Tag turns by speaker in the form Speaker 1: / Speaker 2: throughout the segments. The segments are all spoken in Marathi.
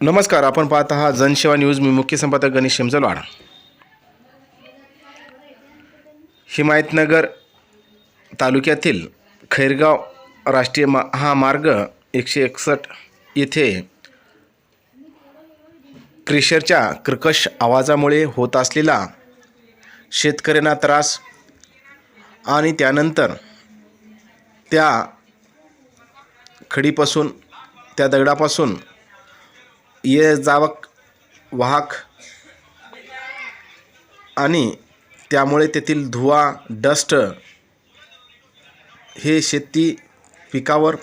Speaker 1: नमस्कार आपण पाहत आहात जनसेवा न्यूज. मी मुख्य संपादक गणेश शेमजलवाड. हिमायतनगर तालुक्यातील खैरगाव राष्ट्रीय महामार्ग एकशे एकसष्ट येथे क्रेशरच्या कर्कश आवाजामुळे होत असलेला शेतकऱ्यांना त्रास आणि त्यानंतर त्या खडीपासून त्या दगडापासून ये जावक वाहक आणि त्यामुळे तेथील धुवा डस्ट हे शेती पिकावर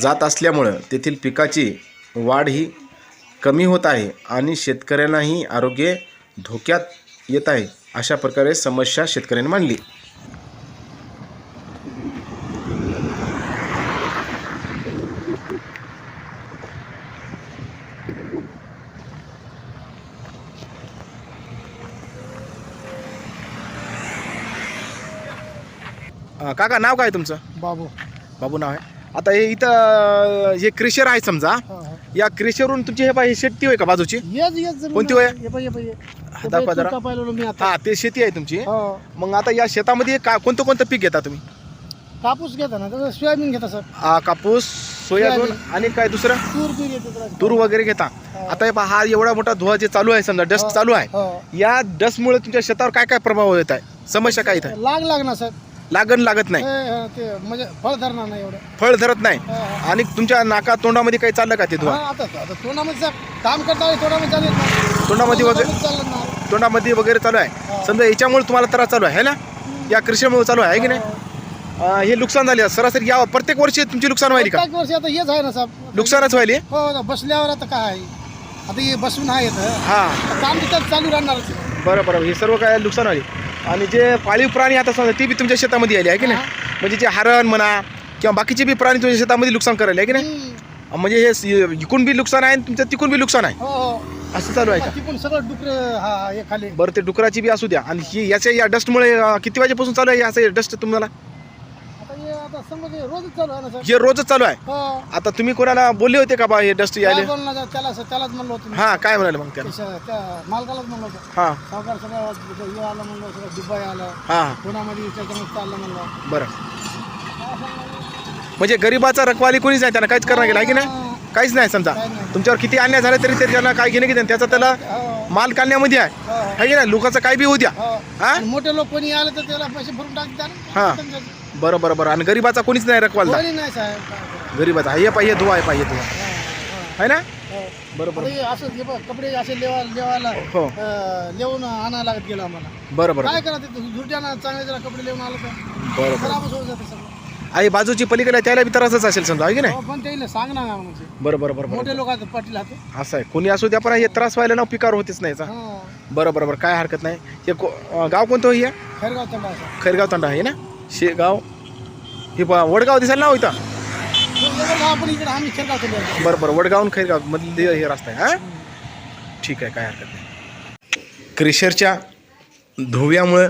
Speaker 1: जात असल्यामुळं तेथील पिकाची वाढ ही कमी होत आहे आणि शेतकऱ्यांनाही आरोग्य धोक्यात येत आहे अशा प्रकारे समस्या शेतकऱ्यांनी मांडली. अं, काका नाव काय तुमचं?
Speaker 2: बाबू.
Speaker 1: बाबू नाव आहे. आता हे इथं हे क्रेशर आहे समजा. या क्रेशरवरून तुमची हे पाहिजे शेती होय का बाजूची?
Speaker 2: येच येच जमीन
Speaker 1: कोणती होय?
Speaker 2: ये पाय, ये पाय, ये.
Speaker 1: हा,
Speaker 2: ते
Speaker 1: दाखवा
Speaker 2: बाई
Speaker 1: जरा.
Speaker 2: तुका पाहिलं मी आता.
Speaker 1: हा ते शेती आहे तुमची.
Speaker 2: हो.
Speaker 1: मग आता या शेतामध्ये का कोणतं कोणतं पीक घेता तुम्ही?
Speaker 2: कापूस घेता ना तसं सोयाबीन घेता सर.
Speaker 1: आ, कापूस सोयाबीन
Speaker 2: सोयाबीन.
Speaker 1: आणि काय दुसरं?
Speaker 2: तूर बी घेते जरा.
Speaker 1: तूर वगैरे घेता. आता हे पहा हा एवढा मोठा धुवा जे चालू आहे समजा डस्ट चालू आहे.
Speaker 2: हो.
Speaker 1: या डस्टमुळे तुमच्या शेतावर काय काय प्रभाव येत आहे? समस्या काय इथं?
Speaker 2: लाग लागणार सर.
Speaker 1: लागण लागत नाही.
Speaker 2: हे, ते म्हणजे फळ धरणार नाही एवढं.
Speaker 1: फळ धरत नाही. आणि तुमच्या नाका तोंडामध्ये काही चाललं का ते धुवा?
Speaker 2: आता आता तोंडामध्ये काम करता तोंडामध्ये चालेल ना
Speaker 1: तोंडामध्ये वगैरे
Speaker 2: तोंडामध्ये
Speaker 1: वगैरे चालू आहे. समजा याच्यामुळे तुम्हाला त्रास चालू आहे है ना? या कृषीमुळे चालू आहे है की नाही? अं, हे नुकसान झाले. सरासरी या प्रत्येक वर्षी तुमची नुकसान व्हायली का?
Speaker 2: प्रत्येक वर्षी आता हेच आहे ना साहेब.
Speaker 1: नुकसानच व्हायली?
Speaker 2: हो आता बसल्यावर आता काय आहे? आता हे बसून आहे इथं.
Speaker 1: हा.
Speaker 2: काम तिथं चालू राहणारच.
Speaker 1: बरं बरं. हे सर्व काय नुकसान व्हायली? आणि जे पाळीव प्राणी आता समजा ते बी तुमच्या शेतामध्ये आले आहे की नाही? म्हणजे जे हरण म्हणा किंवा बाकीचे बी प्राणी तुमच्या शेतामध्ये नुकसान करायला आहे की नाही. म्हणजे हे स- इकून बी नुकसान आहे आणि तुमच्या तिकून बी नुकसान आहे.
Speaker 2: हो हो.
Speaker 1: असं चालू आहे का?
Speaker 2: ती पण सगळं डुकर हा हे खाली.
Speaker 1: बरं ते डुकराची बी असू द्या. आणि ही याच्या या डस्टमुळे किती वाजेपासून चालू आहे? असं डस्ट तुम्हाला?
Speaker 2: हे हे रोजच चालू आहे ना सर?
Speaker 1: हे रोजच चालू आहे?
Speaker 2: हो.
Speaker 1: आता तुम्ही कोणाला बोलले होते का बा हे डस्ट
Speaker 2: काय
Speaker 1: यायले
Speaker 2: बोलणार त्याला त्यालाच म्हणलं होतं मी.
Speaker 1: हा काय म्हणाले मग त्याला?
Speaker 2: त्या मालकालाच म्हणलं होतं.
Speaker 1: हा.
Speaker 2: सावकार सगळं हे आलं म्हणलं सगळं दुबई आलं.
Speaker 1: हा.
Speaker 2: पुण्यामध्ये त्याच्यामध्ये चाललं म्हणलं.
Speaker 1: बरं. म्हणजे गरिबाचा रखवाली कोणीच नाही त्यांना काहीच करणार गेला आहे की नाही? काहीच नाही समजा.
Speaker 2: काही नाही.
Speaker 1: तुमच्यावर किती अन्याय झाले तरी ते त्यांना काय घेणे की नाही त्याचा त्याला
Speaker 2: हो.
Speaker 1: माल काढण्यामध्ये आहे.
Speaker 2: हो.
Speaker 1: आहे की नाही? लोकांचं काय बी होऊ द्या.
Speaker 2: हो.
Speaker 1: हा?
Speaker 2: आणि मोठे लोक कोणी आले तर त्याला पैसे भरून टाकतात
Speaker 1: हा. बरं बरं बरं. आणि गरिबाचा कोणीच नाही रखवालदा
Speaker 2: कोणी नाही साहेब काय करायचं?
Speaker 1: गरिबाचा. हे पाहिजे धुवा आहे पाहिजे धुवा.
Speaker 2: हा, हा,
Speaker 1: आहे ना?
Speaker 2: हो.
Speaker 1: बरं
Speaker 2: आता
Speaker 1: बरं.
Speaker 2: हे असं हे बघ, कपडे असे लेवा लेवायला
Speaker 1: हो.
Speaker 2: अं, लेवून आणायला लागत गेलं आम्हाला.
Speaker 1: बरं बरं
Speaker 2: काय करा ते झुरट्यानं चांगले जरा कपडे लेवून आलं तर
Speaker 1: बरं बरं.
Speaker 2: खराबच होऊन जाते सगळं.
Speaker 1: आई बाजूची पलीकडे त्याला बी त्रासच असेल समजा आहे की नाही?
Speaker 2: हो, पण त्याला सांग ना म्हणजे
Speaker 1: बरं बरं बरं बरं.
Speaker 2: मोठे लोक आहेत पाटील हात
Speaker 1: असं आहे. कोणी असू द्या पण हे त्रास व्हायला ना पिकावर होतेच नाही याचा.
Speaker 2: हा.
Speaker 1: बरं बरं बरं. काय हरकत नाही. हे को अं, गाव कोणतं हे
Speaker 2: खैरगाव तंडा
Speaker 1: खैरगाव तांडा आहे ना? शेगाव. हे पहा वडगाव दिसायला ना होता इथं.
Speaker 2: आपण इकडे आम्ही
Speaker 1: बरं बरं वडगावून खैरगाव मधले हे रस्ता आहे हा? ठीक आहे काय हरकत नाही. क्रेशरच्या धुव्यामुळं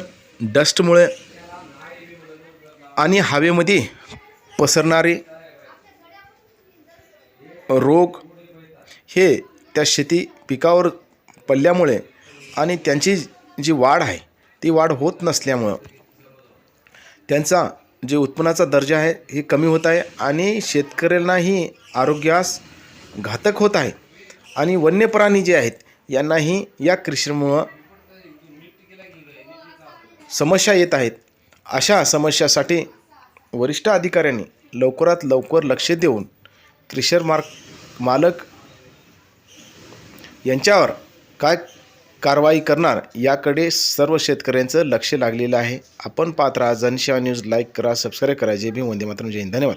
Speaker 1: डस्टमुळे आणि हवेमध्ये पसरणारे रोग हे त्या शेती पिकावर पडल्यामुळे आणि त्यांची जी वाढ आहे ती वाढ होत नसल्यामुळं त्यांचा जे उत्पन्नाचा दर्जा आहे हे कमी होत आहे आणि शेतकऱ्यांनाही आरोग्यास घातक होत आहे. आणि वन्य प्राणी जे आहेत यांनाही या कृषीमुळं समस्या येत आहेत. अशा समस्यासाठी वरिष्ठ अधिकाऱ्यांनी लवकरात लवकर लक्ष देऊन क्रिशर मार्क मालक यांच्यावर काय कारवाई करणार याकडे सर्व शेतकऱ्यांचं लक्ष लागलेलं आहे. आपण पात्र राहा जनसेवा न्यूज लाईक करा सबस्क्राईब करा. जे भी वंदे मातरम जय हिंद. धन्यवाद.